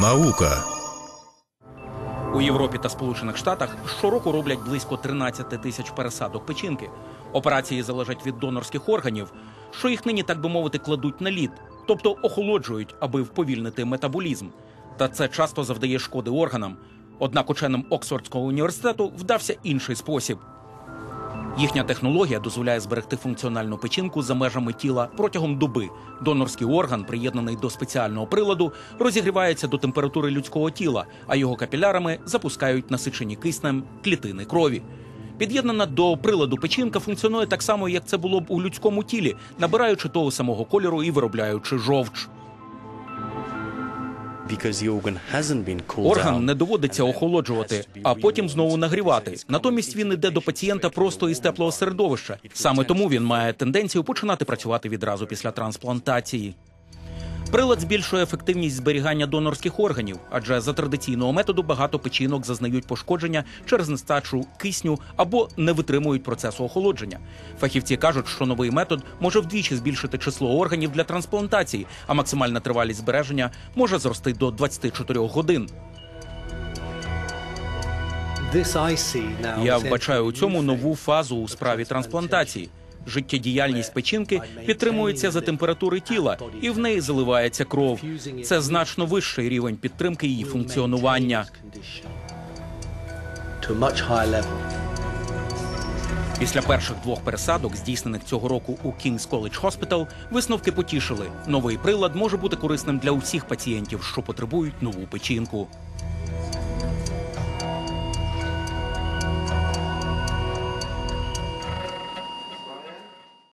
Наука. У Європі та Сполучених Штатах щороку роблять близько 13 тисяч пересадок печінки. Операції залежать від донорських органів, що їх нині, так би мовити, кладуть на лід, тобто охолоджують, аби вповільнити метаболізм. Та це часто завдає шкоди органам. Однак ученим Оксфордського університету вдався інший спосіб. Їхня технологія дозволяє зберегти функціональну печінку за межами тіла протягом доби. Донорський орган, приєднаний до спеціального приладу, розігрівається до температури людського тіла, а його капілярами запускають насичені киснем клітини крові. Під'єднана до приладу печінка функціонує так само, як це було б у людському тілі, набираючи того самого кольору і виробляючи жовч. Орган не доводиться охолоджувати, а потім знову нагрівати. Натомість він іде до пацієнта просто із теплого середовища. Саме тому він має тенденцію починати працювати відразу після трансплантації. Прилад збільшує ефективність зберігання донорських органів, адже за традиційного методу багато печінок зазнають пошкодження через нестачу кисню або не витримують процесу охолодження. Фахівці кажуть, що новий метод може вдвічі збільшити число органів для трансплантації, а максимальна тривалість збереження може зрости до 24 годин. Я вбачаю у цьому нову фазу у справі трансплантації. Життєдіяльність печінки підтримується за температури тіла, і в неї заливається кров. Це значно вищий рівень підтримки її функціонування. Після перших двох пересадок, здійснених цього року у King's College Hospital, висновки потішили. Новий прилад може бути корисним для усіх пацієнтів, що потребують нову печінку.